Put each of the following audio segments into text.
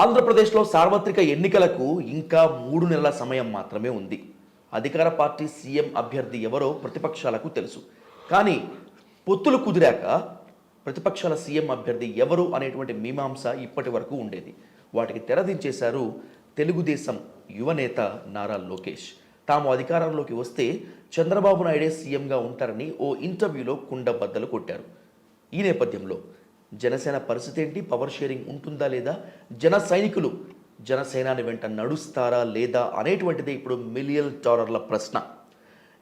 ఆంధ్రప్రదేశ్లో సార్వత్రిక ఎన్నికలకు ఇంకా మూడు నెలల సమయం మాత్రమే ఉంది. అధికార పార్టీ సీఎం అభ్యర్థి ఎవరో ప్రతిపక్షాలకు తెలుసు. కానీ పొత్తులు కుదిరాక ప్రతిపక్షాల సీఎం అభ్యర్థి ఎవరు అనేటువంటి మీమాంస ఇప్పటి వరకు ఉండేది. వాటికి తెరదించేశారు తెలుగుదేశం యువనేత నారా లోకేష్. తాము అధికారంలోకి వస్తే చంద్రబాబు నాయుడే సీఎంగా ఉంటారని ఓ ఇంటర్వ్యూలో కుండబద్దలు కొట్టారు. ఈ నేపథ్యంలో జనసేన పరిస్థితి ఏంటి? పవర్ షేరింగ్ ఉంటుందా లేదా? జన సైనికులు జనసేనాని వెంట నడుస్తారా లేదా అనేటువంటిదే ఇప్పుడు మిలియన్ డాలర్ల ప్రశ్న.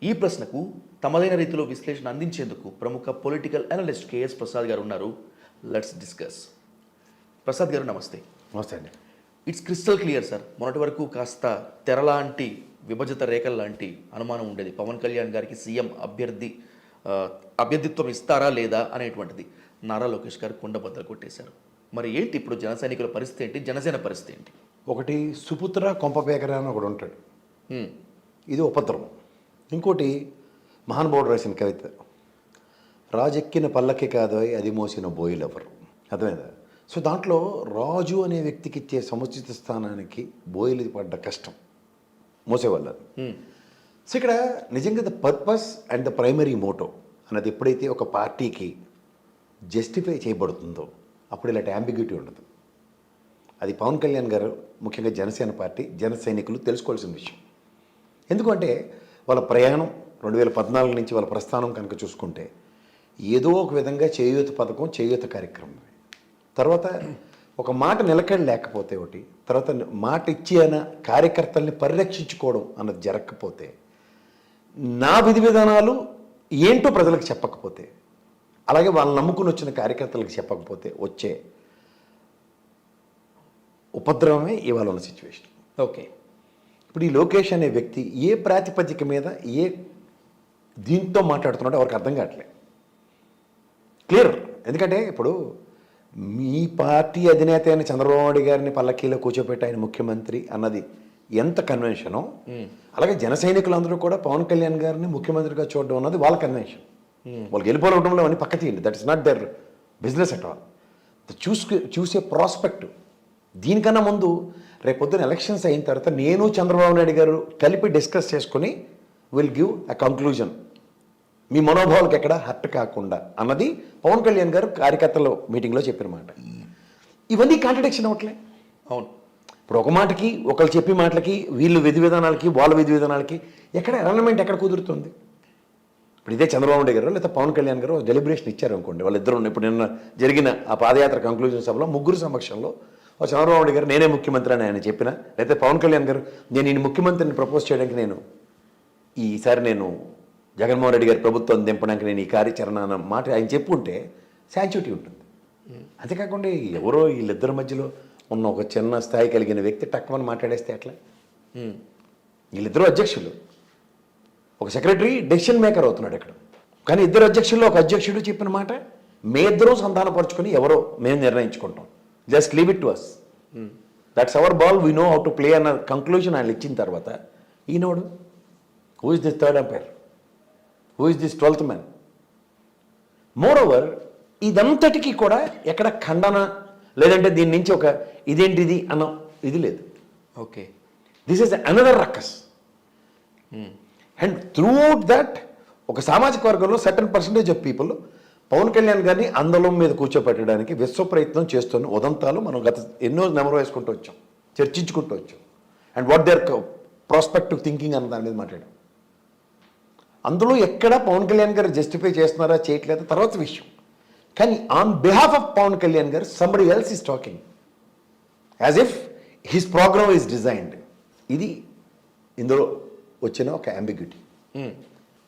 ఈ ప్రశ్నకు తమదైన రీతిలో విశ్లేషణ అందించేందుకు ప్రముఖ పొలిటికల్ అనలిస్ట్ కేఎస్ ప్రసాద్ గారు ఉన్నారు. లెట్స్ డిస్కస్ ప్రసాద్ గారు నమస్తే. నమస్తే అండి. ఇట్స్ క్రిస్టల్ క్లియర్ సార్ మొన్నటి వరకు కాస్త తెరలాంటి విభజిత రేఖల లాంటి అనుమానం ఉండేది. పవన్ కళ్యాణ్ గారికి సీఎం అభ్యర్థి అభ్యర్థిత్వం ఇస్తారా లేదా అనేటువంటిది. నారా లోకేష్ గారు కుండబద్దలు కొట్టేశారు. మరి ఏంటి ఇప్పుడు జన సైనికుల పరిస్థితి ఏంటి? జనసేన పరిస్థితి ఏంటి? ఒకటి సుపుత్ర కొంపపేకర అని ఒకడు ఉంటాడు. ఇది ఉపద్రవం. ఇంకోటి మహానుభావుడు రాసిన కవిత. రాజెక్కిన పల్లకి కాదోయ్ అది మోసిన బోయిలెవరు? అర్థమైందా? సో దాంట్లో రాజు అనే వ్యక్తికి ఇచ్చే సముచిత స్థానానికి బోయిలు పడ్డ కష్టం. మోసేవాళ్ళు. సో ఇక్కడ నిజంగా the purpose and the primary motto అన్నది ఎప్పుడైతే ఒక పార్టీకి జస్టిఫై చేయబడుతుందో అప్పుడు ఇలాంటి అంబిగ్యూటీ ఉండదు. అది పవన్ కళ్యాణ్ గారు ముఖ్యంగా జనసేన పార్టీ జన సైనికులు తెలుసుకోవాల్సిన విషయం. ఎందుకంటే వాళ్ళ ప్రయాణం రెండు వేల పద్నాలుగు నుంచి వాళ్ళ ప్రస్థానం కనుక చూసుకుంటే ఏదో ఒక విధంగా చేయూత పథకం చేయూత కార్యక్రమం. తర్వాత ఒక మాట నిలకడ లేకపోతే ఒకటి తర్వాత మాట ఇచ్చి అయిన కార్యకర్తల్ని పరిరక్షించుకోవడం అన్నది జరగకపోతే నా విధి విధానాలు ఏంటో ప్రజలకు చెప్పకపోతే అలాగే వాళ్ళు నమ్ముకుని వచ్చిన కార్యకర్తలకు చెప్పకపోతే వచ్చే ఉపద్రవమే ఇవాళ ఉన్న సిచ్యువేషన్ ఓకే. ఇప్పుడు ఈ లోకేష్ అనే వ్యక్తి ఏ ప్రాతిపదిక మీద ఏ దీంతో మాట్లాడుతున్నాడో ఎవరికి అర్థం కావట్లే. క్లియర్ ఎందుకంటే ఇప్పుడు మీ పార్టీ అధినేత అయిన చంద్రబాబు నాయుడు గారిని పల్లకీలో కూర్చోబెట్టి ఆయన ముఖ్యమంత్రి అన్నది ఎంత కన్వెన్షనో అలాగే జన సైనికులందరూ కూడా పవన్ కళ్యాణ్ గారిని ముఖ్యమంత్రిగా చూడడం అన్నది వాళ్ళ కన్వెన్షన్ వాళ్ళకి వెళ్ళిపోవడంలో అన్ని పక్క తీయండి. That is not their business at all చూసుకు చూసే ప్రాస్పెక్ట్ దీనికన్నా ముందు రేపొద్దున ఎలక్షన్స్ అయిన తర్వాత నేను చంద్రబాబు నాయుడు గారు కలిపి డిస్కస్ చేసుకుని విల్ గివ్ అ కంక్లూజన్ మీ మనోభావాలకు ఎక్కడ హర్ట్ కాకుండా అన్నది పవన్ కళ్యాణ్ గారు కార్యకర్తల మీటింగ్లో చెప్పిన మాట. ఇవన్నీ కాంట్రడిక్షన్ అవట్లే అవును. ఇప్పుడు ఒక మాటకి ఒకళ్ళు చెప్పి మాటలకి వీళ్ళు విధి విధానాలకి వాళ్ళ విధి విధానాలకి ఎక్కడ అలైన్మెంట్ ఎక్కడ కుదురుతుంది? ఇప్పుడు ఇదే చంద్రబాబు నాయుడు గారు లేదా పవన్ కళ్యాణ్ గారు డెలిబరేషన్ ఇచ్చారు అనుకోండి. వాళ్ళిద్దరు ఇప్పుడు నిన్న జరిగిన ఆ పాదయాత్ర కంక్లూజన్ సభలో ముగ్గురు సమక్షంలో చంద్రబాబు నాయుడు గారు నేనే ముఖ్యమంత్రి అని ఆయన చెప్పిన లేకపోతే పవన్ కళ్యాణ్ గారు నేను ఈ ముఖ్యమంత్రిని ప్రపోజ్ చేయడానికి నేను ఈసారి నేను జగన్మోహన్ రెడ్డి గారి ప్రభుత్వం దింపడానికి నేను ఈ కార్యాచరణ అన్న మాట ఆయన చెప్పుంటే శాంచుటీ ఉంటుంది. అంతేకాకుండా ఎవరో వీళ్ళిద్దరి మధ్యలో ఉన్న ఒక చిన్న స్థాయి కలిగిన వ్యక్తి టక్కుమని మాట్లాడేస్తే ఎట్లా. వీళ్ళిద్దరూ అధ్యక్షులు. ఒక సెక్రటరీ డెసిషన్ మేకర్ అవుతున్నాడు ఇక్కడ. కానీ ఇద్దరు అధ్యక్షుల్లో ఒక అధ్యక్షుడు చెప్పిన మాట మే ఇద్దరూ సంధానపరుచుకొని ఎవరో మేము నిర్ణయించుకుంటాం. Just leave it to us that's our ball we know how to play అన్న కంక్లూజన్ ఆయన ఇచ్చిన తర్వాత ఈనోడు who is this third umpire who is this twelfth man moreover ఇదంతటికీ కూడా ఎక్కడ ఖండన లేదంటే దీని నుంచి ఒక ఇదేంటిది అన్న ఇది లేదు. Okay this is another ruckus and throughout that ఒక సామాజిక వర్గంలో certain percentage of people Pawan Kalyan గారిని అందలం మీద కూర్చోపెట్టడానికి విశ్వ ప్రయత్నం చేస్తున్న ఉదంతాలు మనం గత ఎన్నో నెమరు వేసుకుంటూ వచ్చాం చర్చించుకుంటూ వచ్చాం. And what their prospective thinking అన్న దాని మీద మాట్లాడాం. అందులో ఎక్కడ పవన్ కళ్యాణ్ గారు జస్టిఫై చేస్తున్నారా చేయట్లేదా తర్వాత విషయం. కానీ on behalf of Pawan Kalyan గారు somebody else is talking as if his program is designed ఇది ఇందులో వచ్చిన ఒక అంబిగ్యూటీ.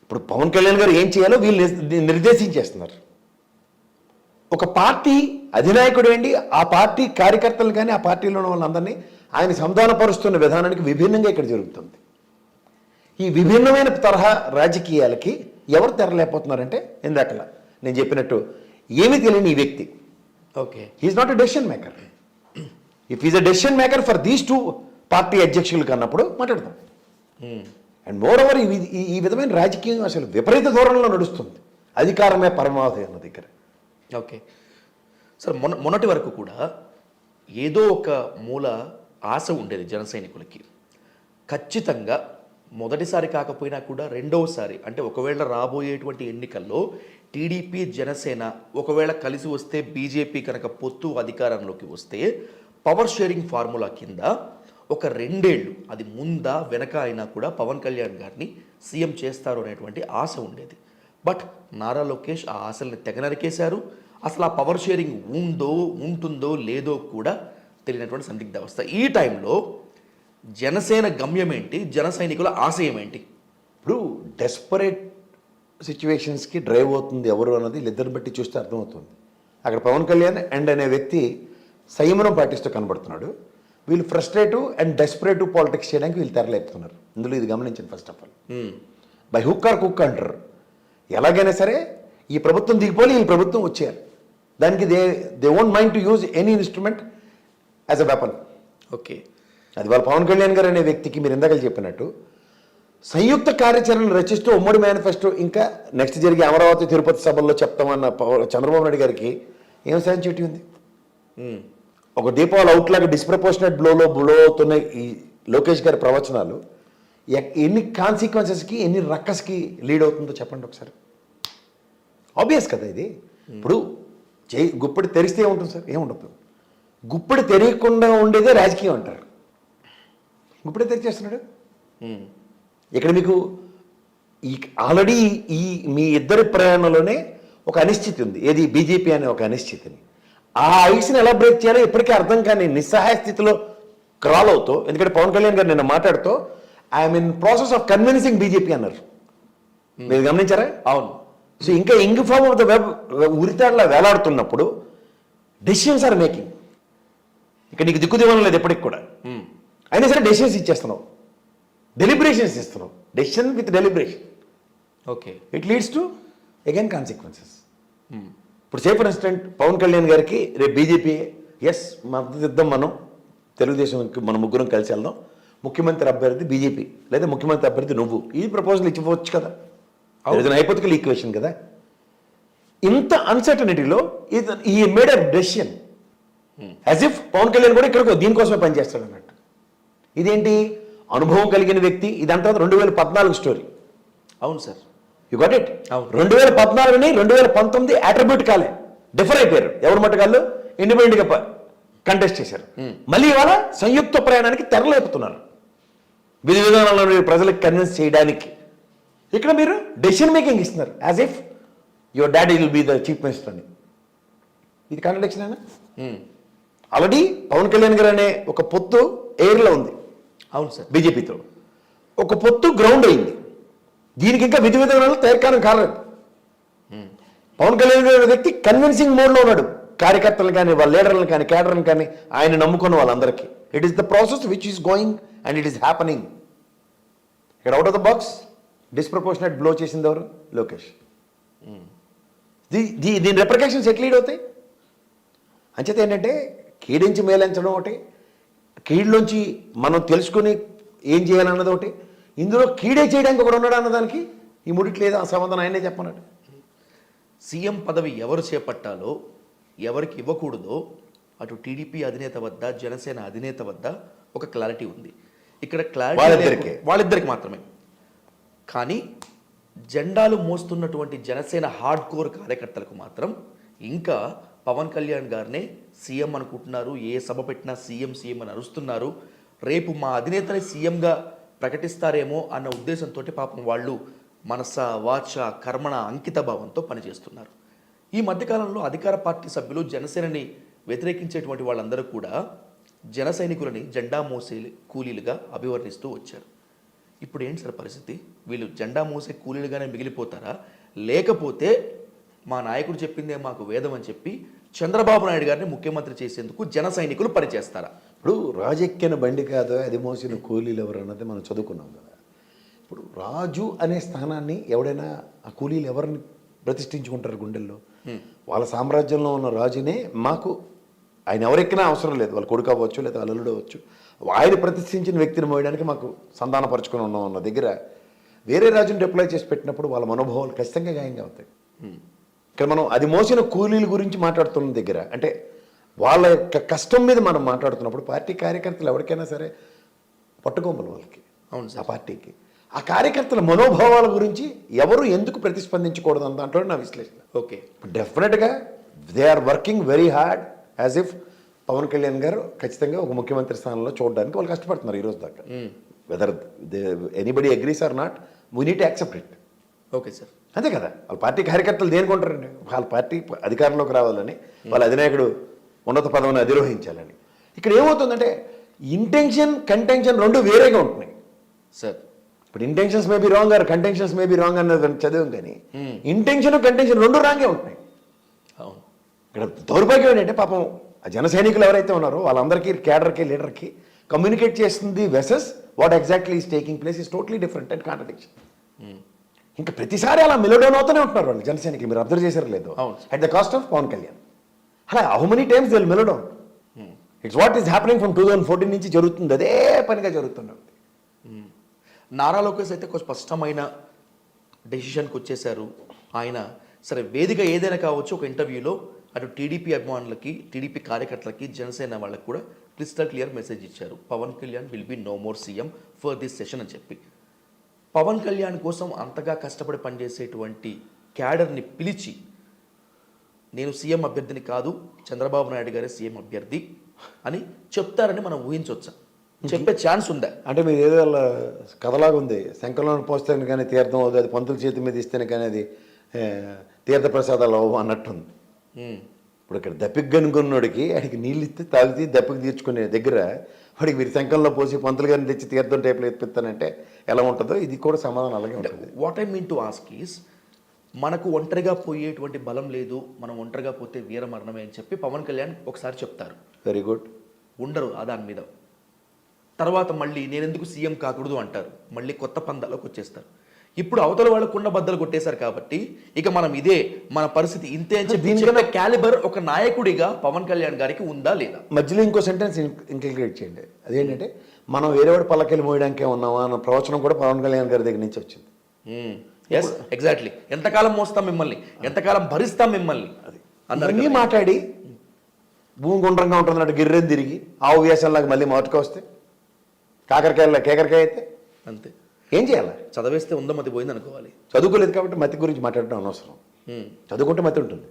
ఇప్పుడు పవన్ కళ్యాణ్ గారు ఏం చేయాలో వీళ్ళు నిర్- నిర్దేశించేస్తున్నారు. ఒక పార్టీ అధినాయకుడు ఏంటి? ఆ పార్టీ కార్యకర్తలు కానీ ఆ పార్టీలో ఉన్న వాళ్ళందరినీ ఆయన సంధానపరుస్తున్న విధానానికి విభిన్నంగా ఇక్కడ జరుగుతుంది. ఈ విభిన్నమైన తరహా రాజకీయాలకి ఎవరు తెరలేకపోతున్నారంటే ఇందాకలా నేను చెప్పినట్టు ఏమీ తెలియని ఈ వ్యక్తి. Okay. He is not a decision maker if is a decision maker for these two party అధ్యక్షులు కన్నప్పుడు మాట్లాడతాం హ్మ్. అండ్ మోర్ ఓవర్ ఈ విధమైన రాజకీయం అసలు విపరీత ధోరణిలో నడుస్తుంది. అధికారమే పరమావధి అన్న దగ్గర. ఓకే. సార్ మొన్న మొన్నటి వరకు కూడా ఏదో ఒక మూల ఆశ ఉండేది జన సైనికులకి. ఖచ్చితంగా మొదటిసారి కాకపోయినా కూడా రెండవసారి అంటే ఒకవేళ రాబోయేటువంటి ఎన్నికల్లో టీడీపీ జనసేన ఒకవేళ కలిసి వస్తే బీజేపీ కనుక పొత్తు అధికారంలోకి వస్తే పవర్ షేరింగ్ ఫార్ములా కింద ఒక రెండేళ్ళు అది ముందా వెనక అయినా కూడా పవన్ కళ్యాణ్ గారిని సీఎం చేస్తారు అనేటువంటి ఆశ ఉండేది. బట్ నారా లోకేష్ ఆ ఆశల్ని తెగనరికేశారు. అసలు ఆ పవర్ షేరింగ్ ఉందో ఉంటుందో లేదో కూడా తెలియనటువంటి సందిగ్ధ అవస్థ. ఈ టైంలో జనసేన గమ్యం ఏంటి? జన సైనికుల ఆశయం ఏంటి? ఇప్పుడు డెస్పరేట్ సిచ్యువేషన్స్కి డ్రైవ్ అవుతుంది ఎవరు అన్నది ఇద్దరిని బట్టి చూస్తే అర్థమవుతుంది. అక్కడ పవన్ కళ్యాణ్ అండ్ అనే వ్యక్తి సంయమనం పాటిస్తూ కనబడుతున్నాడు. వీళ్ళు ఫ్రస్ట్రేటివ్ అండ్ డెస్పరేటివ్ పాలిటిక్స్ చేయడానికి వీళ్ళు తెరలేపుతున్నారు ఇందులో ఇది గమనించండి first of all. By hook or cook అంటారు ఎలాగైనా సరే ఈ ప్రభుత్వం దిగిపోయి ఈ ప్రభుత్వం వచ్చేయాలి. దానికి they they won't mind to use any instrument as a weapon okay అది వాళ్ళ పవన్ కళ్యాణ్ గారు అనే వ్యక్తికి మీరు ఇందాక చెప్పినట్టు సంయుక్త కార్యాచరణ రచిస్తూ ఉమ్మడి మేనిఫెస్టో ఇంకా నెక్స్ట్ జరిగే అమరావతి తిరుపతి సభల్లో చెప్తామన్న చంద్రబాబు నాయుడు గారికి ఏం సాధించేటి ఉంది? మ్మ్. ఒక దీపావళి అవుట్ లాగా డిస్ప్రపోర్షనెట్ బ్లోలో బ్లో అవుతున్న ఈ లోకేష్ గారి ప్రవచనాలు ఎన్ని కాన్సిక్వెన్సెస్కి ఎన్ని రక్కస్కి లీడ్ అవుతుందో చెప్పండి ఒకసారి. ఆబ్వియస్ కదా ఇది. ఇప్పుడు చేయి గుప్పిడి తెరిస్తే ఏముంటుంది సార్? ఏముండదు. గుప్పిడి తెరియకుండా ఉండేదే రాజకీయం అంటారు. గుప్పిడి తెరిచేస్తున్నాడు? మ్మ్. ఇక్కడ మీకు ఈ ఆల్రెడీ ఈ మీ ఇద్దరి ప్రయాణంలోనే ఒక అనిశ్చితి ఉంది. ఏది? బీజేపీ అనే ఒక అనిశ్చితిని. ఆ ఐస్ని ఎలా బ్రేక్ చేయాలో ఇప్పటికీ అర్థం కాని నిస్సహాయ స్థితిలో క్రాల్ అవుతూ ఎందుకంటే పవన్ కళ్యాణ్ గారు నిన్న మాట్లాడుతూ I'm in process of convincing BJP అన్నారు. మీరు గమనించారా? అవును. సో ఇంకా ఇంగ్ ఫార్మ్ ఆఫ్ ద వెబ్ ఉరితాడులా వేలాడుతున్నప్పుడు డెసిషన్స్ ఆర్ మేకింగ్ ఇక నీకు దిక్కు దివనం లేదు ఎప్పటికి కూడా. మ్మ్. అయినా సరే డెసిషన్స్ ఇచ్చేస్తున్నావు. డెలిబరేషన్స్ ఇస్తున్నావు. Decision with deliberation okay it leads to again consequences. ఇప్పుడు say for instant Pawan Kalyan గారికి రేపు బీజేపీ ఎస్ మద్దతు ఇద్దాం మనం. తెలుగుదేశంకి మన ముగ్గురం కలిసి వెళ్దాం. ముఖ్యమంత్రి అభ్యర్థి బీజేపీ లేదా ముఖ్యమంత్రి అభ్యర్థి నువ్వు. ఈ ప్రపోజల్ ఇచ్చిపోవచ్చు కదా. హైపోతికల్ ఈక్వేషన్ కదా. ఇంత అన్సర్టనిటీలో ఇది ఈ made a decision as if Pawan Kalyan కూడా ఇక్కడికి దీనికోసమే పనిచేస్తాడు అన్నట్టు. ఇదేంటి? అనుభవం కలిగిన వ్యక్తి. ఇదంతా రెండు వేల పద్నాలుగు స్టోరీ అవును సార్. You got it. రెండు వేల పద్నాలుగుని రెండు వేల పంతొమ్మిది అట్రిబ్యూట్ కాలే. డిఫర్ అయిపోయారు. ఎవరు మట్టుకాళ్ళు ఇండిపెండెంట్గా కంటెస్ట్ చేశారు. మళ్ళీ ఇవాళ సంయుక్త ప్రయాణానికి తెరలేపుతున్నారు విధి విధానాలను ప్రజలకు కన్విన్స్ చేయడానికి. ఇక్కడ మీరు డెసిషన్ మేకింగ్ ఇస్తున్నారు. As if your daddy will be the chief minister అని. ఇది కాంట్రడిక్షన్ అయినా. ఆల్రెడీ పవన్ కళ్యాణ్ గారు అనే ఒక పొత్తు ఎయిర్లో ఉంది. అవును సార్. బీజేపీతో ఒక పొత్తు గ్రౌండ్ అయింది. దీనికి ఇంకా విధి విధానాలు తయారుకారం కాలేదు పవన్ కళ్యాణ్ వ్యక్తి కన్విన్సింగ్ మోడ్లో ఉన్నాడు. కార్యకర్తలు కానీ వాళ్ళ లీడర్లు కానీ కేడర్లు కానీ ఆయన నమ్ముకున్న వాళ్ళందరికీ. It is the process which is going and it is happening ఇక్కడ out of the box disproportionate blow చేసింది ఎవరు? లోకేష్. దీ- దీని రెప్రికేషన్స్ ఎట్లా లీడ్ అవుతాయి? అంచేత ఏంటంటే కీడించి మేలించడం ఒకటి కీడ్లోంచి మనం తెలుసుకుని ఏం చేయాలన్నది ఒకటి ఇందులో కీడే చేయడానికి ఒకడు ఉన్నాడు అన్నదానికి ఈ ముడికి లేదా సమాధానం ఆయనే చెప్పన్నాడు సీఎం పదవి ఎవరు చేపట్టాలో ఎవరికి ఇవ్వకూడదో అటు టీడీపీ అధినేత వద్ద జనసేన అధినేత వద్ద ఒక క్లారిటీ ఉంది. ఇక్కడ క్లారిటీ వాళ్ళిద్దరికి. మాత్రమే. కానీ జెండాలు మోస్తున్నటువంటి జనసేన హార్డ్ కోర్ కార్యకర్తలకు మాత్రం ఇంకా పవన్ కళ్యాణ్ గారినే సీఎం అనుకుంటున్నారు. ఏ సభ పెట్టినా సీఎం సీఎం అని అరుస్తున్నారు. రేపు మా అధినేతని సీఎంగా ప్రకటిస్తారేమో అన్న ఉద్దేశంతో పాపం వాళ్ళు మనస వాచ కర్మణ అంకిత భావంతో పనిచేస్తున్నారు. ఈ మధ్యకాలంలో అధికార పార్టీ సభ్యులు జనసేనని వ్యతిరేకించేటువంటి వాళ్ళందరూ కూడా జన సైనికులని జెండా మోసే కూలీలుగా అభివర్ణిస్తూ వచ్చారు. ఇప్పుడు ఏంటి సార్ పరిస్థితి? వీళ్ళు జెండా మోసే కూలీలుగానే మిగిలిపోతారా? లేకపోతే మా నాయకుడు చెప్పిందే మాకు వేదం అని చెప్పి చంద్రబాబు నాయుడు గారిని ముఖ్యమంత్రి చేసేందుకు జన సైనికులు పనిచేస్తారా? ఇప్పుడు రాజెక్కిన బండి కాదు? అది మోసిన కూలీలు ఎవరు అన్నది మనం చదువుకున్నాం కదా. ఇప్పుడు రాజు అనే స్థానాన్ని ఎవడైనా ఆ కూలీలు ఎవరిని ప్రతిష్ఠించుకుంటారు గుండెల్లో? వాళ్ళ సామ్రాజ్యంలో ఉన్న రాజునే మాకు ఆయన ఎవరెక్కినా అవసరం లేదు. వాళ్ళ కొడుకు అవ్వచ్చు లేదా అల్లుడు అవ్వచ్చు. ఆయన ప్రతిష్ఠించిన వ్యక్తిని మోయడానికి మాకు సంధానపరుచుకొని ఉన్నాం అన్న దగ్గర వేరే రాజుని డిప్లాయ్ చేసి పెట్టినప్పుడు వాళ్ళ మనోభావాలు ఖచ్చితంగా గాయంగా అవుతాయి. ఇక్కడ మనం అది మోసిన కూలీల గురించి మాట్లాడుతున్న దగ్గర అంటే వాళ్ళ యొక్క కష్టం మీద మనం మాట్లాడుతున్నప్పుడు పార్టీ కార్యకర్తలు ఎవరికైనా సరే పట్టుకోమలు వాళ్ళకి అవును ఆ పార్టీకి. ఆ కార్యకర్తల మనోభావాల గురించి ఎవరు ఎందుకు ప్రతిస్పందించకూడదు అన్న దాంట్లో నా విశ్లేషణ. ఓకే. డెఫినెట్గా they are working very hard as if Pawan Kalyan గారు ఖచ్చితంగా ఒక ముఖ్యమంత్రి స్థానంలో చూడడానికి వాళ్ళు కష్టపడుతున్నారు ఈ రోజు దాకా. Whether anybody agrees or not we need accept it okay sir. అంతే కదా. వాళ్ళ పార్టీ కార్యకర్తలు దేనికొంటారండి వాళ్ళ పార్టీ అధికారంలోకి రావాలని వాళ్ళ అధినాయకుడు ఉన్నత పదవిని అధిరోహించాలని. ఇక్కడ ఏమవుతుందంటే ఇంటెన్షన్ కంటెన్షన్ రెండు వేరేగా ఉంటున్నాయి. సార్. ఇప్పుడు intentions may be wrong or contentions may be wrong అన్నది చదివాం కానీ ఇంటెన్షన్ కంటెన్షన్ రెండు రాంగే ఉంటున్నాయి. అవును. ఇక్కడ దౌర్భాగ్యం ఏంటంటే పాపం ఆ జన సైనికులు ఎవరైతే ఉన్నారో వాళ్ళందరికీ క్యాడర్కి లీడర్కి కమ్యూనికేట్ చేస్తుంది versus what exactly is taking place is totally different and contradiction ఇంకా ప్రతిసారి అలా మెలోడౌన్ అవుతూనే ఉంటున్నారు వాళ్ళు జనసేనకి మీరు అబ్జర్వ్ చేశారు లేదు. At the cost of Pawan Kalyan అలా how many times well మెలడం it's what is happening from two thousand fourteen నుంచి జరుగుతుంది. అదే పనిగా జరుగుతుంది hmm. నారా లోకేష్ అయితే కొంచెం స్పష్టమైన డెసిషన్కి వచ్చేసారు ఆయన సరే వేదిక ఏదైనా కావచ్చు ఒక ఇంటర్వ్యూలో అటు టీడీపీ అభిమానులకి టీడీపీ కార్యకర్తలకి జనసేన వాళ్ళకి కూడా క్రిస్టల్ క్లియర్ మెసేజ్ ఇచ్చారు. Pawan Kalyan will be no more CM for this session అని చెప్పి. పవన్ కళ్యాణ్ కోసం అంతగా కష్టపడి పనిచేసేటువంటి క్యాడర్ని పిలిచి నేను సీఎం అభ్యర్థిని కాదు చంద్రబాబు నాయుడు గారే సీఎం అభ్యర్థి అని చెప్తారని మనం ఊహించవచ్చా చెప్పే ఛాన్స్ ఉందా? అంటే మీరు ఏదో అలా కథలాగా ఉంది. శంకరంలో పోస్తేనే కానీ తీర్థం అవుతుంది అది పంతుల చేతి మీద ఇస్తేనే కానీ అది తీర్థ ప్రసాదాలు అవ్వవు అన్నట్టుంది. ఇప్పుడు ఇక్కడ దప్పికి కనుక్కున్నోడికి ఆడికి నీళ్ళు ఇస్తే తాగితే దప్పికి తీర్చుకునే దగ్గర వాడికి మీరు శంఖంలో పోసి పంతులు గారిని తెచ్చి తీర్థం టైపులో ఎత్తిస్తానంటే ఎలా ఉంటుందో? ఇది కూడా సమాధానం అలాగే ఉంటుంది. What I mean to ask is మనకు ఒంటరిగా పోయేటువంటి బలం లేదు మనం ఒంటరిగా పోతే వీర మరణమే అని చెప్పి పవన్ కళ్యాణ్ ఒకసారి చెప్తారు. వెరీ గుడ్ ఉండరు ఆ దాని మీద. తర్వాత మళ్ళీ నేను ఎందుకు సీఎం కాకూడదు అంటారు. మళ్ళీ కొత్త పందాలోకి వచ్చేస్తారు. ఇప్పుడు అవతల వాళ్ళు కుండ బద్దలు కొట్టేశారు కాబట్టి ఇక మనం ఇదే మన పరిస్థితి ఇంతే అని చెప్పి క్యాలిబర్ ఒక నాయకుడిగా పవన్ కళ్యాణ్ గారికి ఉందా లేదా? మధ్యలో ఇంకో సెంటెన్స్ ఇంక్లికేట్ చేయండి. అదేంటంటే మనం వేరేవాడు పల్లకెళ్ళి మోయడానికే ఉన్నామా అన్న ప్రవచనం కూడా పవన్ కళ్యాణ్ గారి దగ్గర నుంచి వచ్చింది. ఎస్ ఎగ్జాక్ట్లీ ఎంతకాలం మోస్తాం మిమ్మల్ని? ఎంతకాలం భరిస్తాం మిమ్మల్ని? అన్నారు అన్నీ మాట్లాడి భూమి గుండ్రంగా ఉంటుందన్నట్టు గిర్రెని తిరిగి ఆవు వ్యాసంలాగా మళ్ళీ మొదటికి వస్తే కాకరకాయల కేకరకాయ అయితే అంతే. ఏం చేయాలి? చదివేస్తే ఉందో మతి పోయింది అనుకోవాలి. చదువుకోలేదు కాబట్టి మతి గురించి మాట్లాడడం అనవసరం. చదువుకుంటే మతి ఉంటుంది.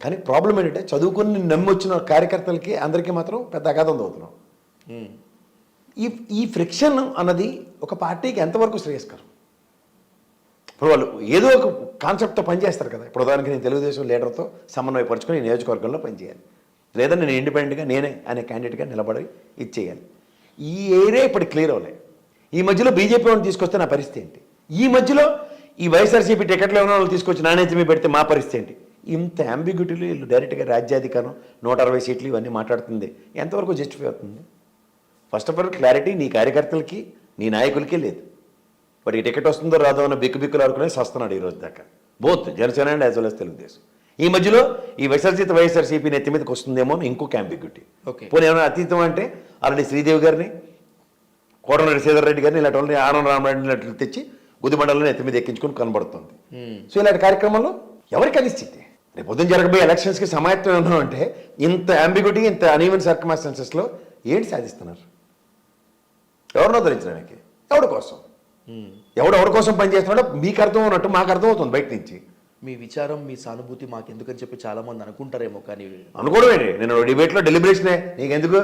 కానీ ప్రాబ్లం ఏంటంటే చదువుకుని నమ్మి వచ్చిన కార్యకర్తలకి అందరికీ మాత్రం పెద్ద అగాధం అవుతున్నాం ఉమ్, ఈ ఈ ఫ్రిక్షన్ అన్నది ఒక పార్టీకి ఎంతవరకు శ్రేయస్కరం? ఇప్పుడు వాళ్ళు ఏదో ఒక కాన్సెప్ట్తో పనిచేస్తారు కదా. ఇప్పుడు ఉదాహరణకి నేను తెలుగుదేశం లీడర్తో సమన్వయపరుచుకొని ఈ నియోజకవర్గంలో పనిచేయాలి. లేదా నేను ఇండిపెండెంట్గా నేనే అనే క్యాండిడేట్గా నిలబడి ఇది చేయాలి. ఈ ఏరియా ఇప్పుడు క్లియర్ అవ్వలే. ఈ మధ్యలో బీజేపీ వాళ్ళని తీసుకొస్తే నా పరిస్థితి ఏంటి? ఈ మధ్యలో ఈ వైఎస్ఆర్సీపీ టికెట్లు ఉన్న వాళ్ళు తీసుకొచ్చి నాణ్యత మీ పెడితే మా పరిస్థితి ఏంటి? ఇంత అంబిగ్యూటీలు వీళ్ళు డైరెక్ట్గా రాజ్యాధికారం నూట అరవై సీట్లు ఇవన్నీ మాట్లాడుతుంది. ఎంతవరకు జస్టిఫై అవుతుంది? ఫస్ట్ ఆఫ్ ఆల్ క్లారిటీ నీ కార్యకర్తలకి నీ నాయకులకి లేదు. వాడికి టికెట్ వస్తుందో రాదో అన్న బిక్కు బిక్కులు ఆడుకునే సస్తున్నాడు ఈ రోజు దాకా. Both Janasena and as well as Telugu Desam. ఈ మధ్యలో ఈ విసర్జిత వైఎస్ఆర్సీపీ నెత్తి మీదకి వస్తుందేమో అని ఇంకొక అంబిగ్యూటీ Okay. పోనీ ఏమైనా అతీతం అంటే ఆల్రెడీ శ్రీదేవి గారిని కోటమిరెడ్డి శ్రీధర్ రెడ్డి గారిని ఇలాంటి వాళ్ళని ఆనంద రామరెడ్డి ఇలాంటి తెచ్చి గుదిబండలను ఎత్తి మీద ఎక్కించుకొని కనబడుతుంది. సో ఇలాంటి కార్యక్రమంలో ఎవరికి అనిశ్చితి రేపు పొద్దున జరగబోయే ఎలక్షన్స్కి సమాయత్తం ఉన్నాం అంటే ఇంత అంబిగ్యూటీ ఇంత అనీవెన్ సర్కమాస్టెన్సెస్లో ఏంటి సాధిస్తున్నారు? ఎవరినో ధరించడానికి? ఎవరి కోసం? ఉమ్. ఎవడు ఎవరి కోసం పనిచేస్తున్నాడో మీకు అర్థం ఉన్నట్టు మాకు అర్థం అవుతుంది బయట నుంచి. మీ విచారం మీ సానుభూతి మాకు ఎందుకని చెప్పి చాలా మంది అనుకుంటారేమో కానీ అనుకోవడం ఏంటి నేను డిబేట్లో డెలిబరేషనే నీకెందుకు.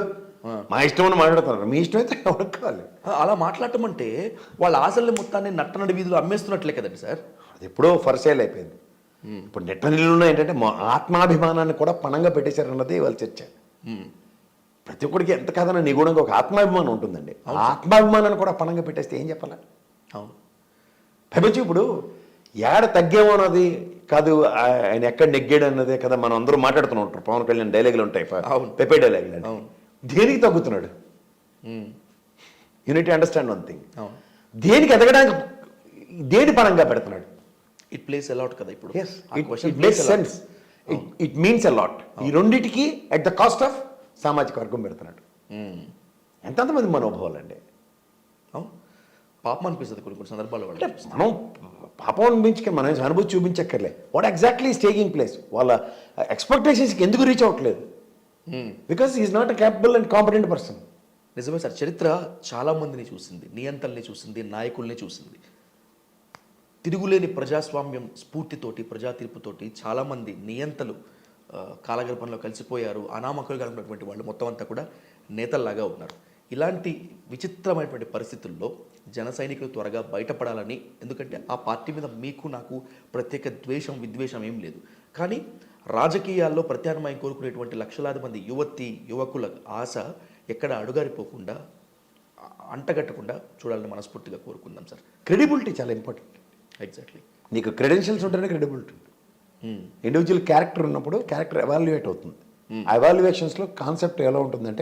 మా ఇష్టం అని మాట్లాడుతున్నారు. మీ ఇష్టం అయితే ఎవరికి కావాలి? ఆ, అలా మాట్లాడటం అంటే వాళ్ళ ఆశల్ని మొత్తాన్ని నట్టనడి వీధిలో అమ్మేస్తున్నట్లే కదండి సార్. అది ఎప్పుడో ఫర్సేల్ అయిపోయింది. ఇప్పుడు నెట్ట నీళ్ళు ఏంటంటే మా ఆత్మాభిమానాన్ని కూడా పణంగా పెట్టేశారన్నది వాళ్ళ చర్చ. ప్రతి ఒక్కడికి ఎంత కాదన్నా నిగూఢంగా ఒక ఆత్మాభిమానం ఉంటుందండి. ఆత్మాభిమానాన్ని కూడా పణంగా పెట్టేస్తే ఏం చెప్పాలి? అవును. పైపచ్చి ఇప్పుడు ఏడ తగ్గేమో అన్నది కాదు ఆయన ఎక్కడ నెగ్గాడు అన్నదే కదా మనం అందరూ మాట్లాడుతూ ఉంటారు పవన్ కళ్యాణ్ డైలాగులు ఉంటాయి అవును. పెప్పే డైలాగులు. అవును. దేనికి తగ్గుతున్నాడు. యూనిటీ అండర్స్టాండ్ వన్ థింగ్ అవును. దేనికి ఎదగడానికి దేని పరంగా పెడుతున్నాడు? ఇట్ ప్లేస్ అలౌట్ కదా ఇప్పుడు. It makes. Sense it means a lot ఈ రెండిటికి అట్ ద కాస్ట్ ఆఫ్ సామాజిక వర్గం పెడుతున్నాడు. ఎంతమంది మనోభావాలు అండి అవును. పాపం అనిపిస్తుంది కొన్ని కొన్ని సందర్భాల్లో అంటే వాళ్ళు మనం పాపం అనిపించక మనం అనుభూతి చూపించక్కర్లే. What exactly is taking place వాళ్ళ ఎక్స్పెక్టేషన్స్కి ఎందుకు రీచ్ అవ్వట్లేదు? Because is not a capable and competent person నిజమే సార్ చరిత్ర చాలా మందిని చూసింది నియంతల్ని చూసింది నాయకుల్ని చూసింది. తిరుగులేని ప్రజాస్వామ్యం స్ఫూర్తితోటి ప్రజా తీర్పుతోటి చాలామంది నియంతలు కాలగర్భంలో కలిసిపోయారు అనామకులుగా ఉన్నటువంటి వాళ్ళు మొత్తం అంతా కూడా నేతల్లాగా ఉన్నారు. ఇలాంటి విచిత్రమైనటువంటి పరిస్థితుల్లో జన సైనికులు త్వరగా బయటపడాలని ఎందుకంటే ఆ పార్టీ మీద మీకు నాకు ప్రత్యేక ద్వేషం విద్వేషం ఏం లేదు. కానీ రాజకీయాల్లో ప్రత్యామ్నాయం కోరుకునేటువంటి లక్షలాది మంది యువతి యువకుల ఆశ ఎక్కడ అడుగారిపోకుండా అంటగట్టకుండా చూడాలని మనస్ఫూర్తిగా కోరుకుందాం సార్. క్రెడిబిలిటీ చాలా ఇంపార్టెంట్. ఎగ్జాక్ట్లీ నీకు క్రెడెన్షియల్స్ ఉంటేనే క్రెడిబిలిటీ ఇండివిజువల్ క్యారెక్టర్ ఉన్నప్పుడు క్యారెక్టర్ ఎవాల్యుయేట్ అవుతుంది. ఆ ఎవాల్యుయేషన్స్లో కాన్సెప్ట్ ఎలా ఉంటుందంటే